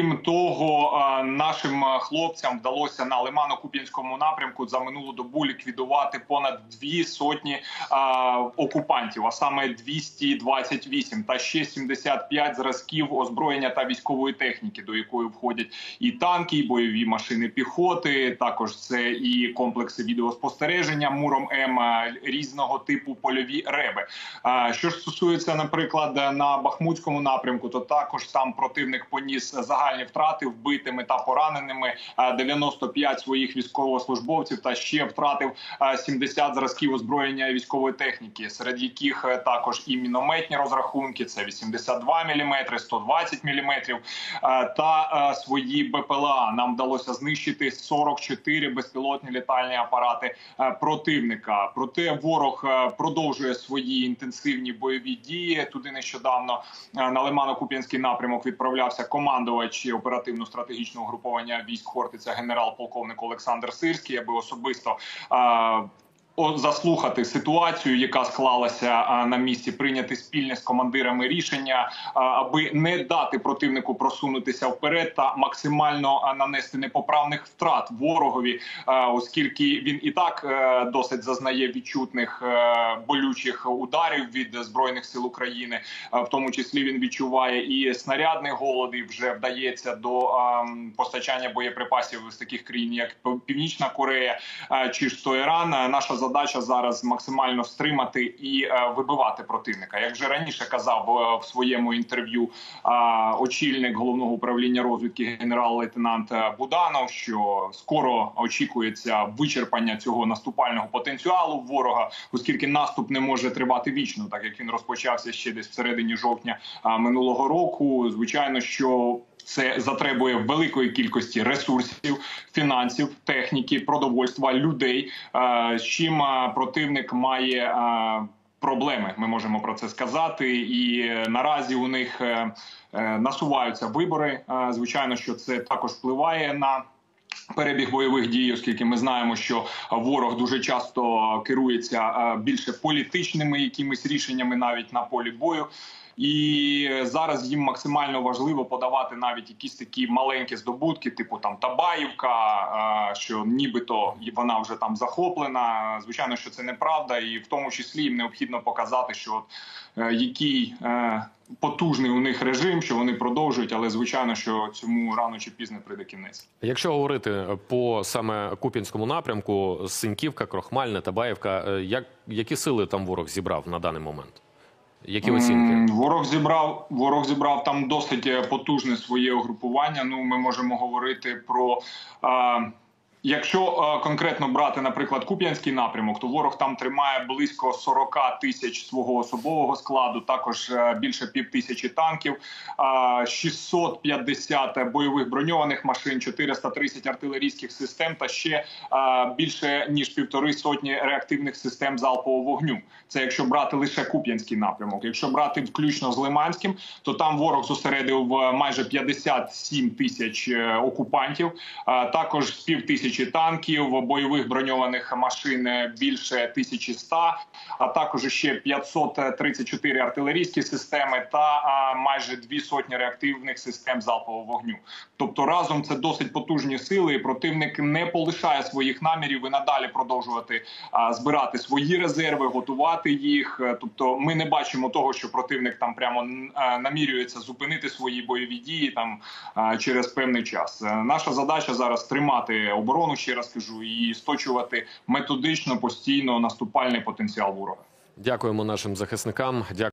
Крім того, нашим хлопцям вдалося на Лимано-Куп'янському напрямку за минулу добу ліквідувати понад дві сотні окупантів, а саме 228 та ще 75 зразків озброєння та військової техніки, до якої входять і танки, і бойові машини піхоти. Також це і комплекси відеоспостереження муром М різного типу польові реби. Що ж стосується, наприклад, на Бахмутському напрямку, то також там противник поніс загальні втрати вбитими та пораненими е, 95 своїх військовослужбовців та ще втратив е, 70 зразків озброєння військової техніки, серед яких е, також і мінометні розрахунки це 82 мм, 120 мм, е, та е, свої БПЛА. Нам вдалося знищити 44 безпілотні літальні апарати е, противника. Проте ворог е, продовжує свої інтенсивні бойові дії. Туди нещодавно е, на Лимано-Куп'янський напрямок відправлявся командувач оперативно-стратегічного групування військ Хортиця генерал-полковник Олександр Сирський, аби особисто. Заслухати ситуацію, яка склалася на місці, прийняти спільне з командирами рішення, аби не дати противнику просунутися вперед та максимально нанести непоправних втрат ворогові, оскільки він і так е, досить зазнає відчутних е, болючих ударів від збройних сил України. В тому числі він відчуває і снарядний голод, і вже вдається до постачання боєприпасів з таких країн, як Північна Корея чи ж Іран. Наша задача зараз максимально стримати і е, вибивати противника. Як вже раніше казав е, в своєму інтерв'ю е, очільник головного управління розвідки генерал-лейтенант Буданов, що скоро очікується вичерпання цього наступального потенціалу ворога, оскільки наступ не може тривати вічно, так як він розпочався ще десь в середині жовтня минулого року. Звичайно, що це затребує великої кількості ресурсів, фінансів, техніки, продовольства, людей. е, З чим е, противник має е, проблеми. Ми можемо про це сказати. І наразі у них насуваються вибори. Звичайно, що це також впливає на. Перебіг бойових дій, оскільки ми знаємо, що ворог дуже часто керується більше політичними якимись рішеннями навіть на полі бою. І зараз їм максимально важливо подавати навіть якісь такі маленькі здобутки, типу там Табаївка, е, що нібито вона вже там захоплена. Звичайно, що це неправда, і в тому числі їм необхідно показати, що е, який е, потужний у них режим, що вони продовжують, але звичайно, що цьому рано чи пізно прийде кінець. Якщо говорити по саме Куп'янському напрямку, Синьківка, Крохмальне, Табаївка, е, як, які сили там ворог зібрав на даний момент? Які оцінки? Ворог зібрав ворог зібрав там досить е, потужне своє угрупування. Ну, ми можемо говорити про. Якщо е, конкретно брати, наприклад, Куп'янський напрямок, то ворог там тримає близько 40 тисяч свого особового складу, також е, більше пів тисячі танків, е, 650 бойових броньованих машин, 430 артилерійських систем та ще е, більше ніж півтори сотні реактивних систем залпового вогню. Це якщо брати лише Куп'янський напрямок. Якщо брати включно з Лиманським, то там ворог зосередив е, майже 57 тисяч е, окупантів, також пів тисячі танків, бойових броньованих машин більше 1100, а також ще 534 артилерійські системи та майже дві сотні реактивних систем залпового вогню. Тобто разом це досить потужні сили. і Противник не полишає своїх намірів і надалі продовжувати збирати свої резерви, готувати їх. Тобто, ми не бачимо того, що противник там прямо намірюється зупинити свої бойові дії там через певний час. Наша задача зараз тримати оборону, ще раз кажу, і сточувати методично постійно наступальний потенціал ворога. Дякуємо нашим захисникам. Дякуємо.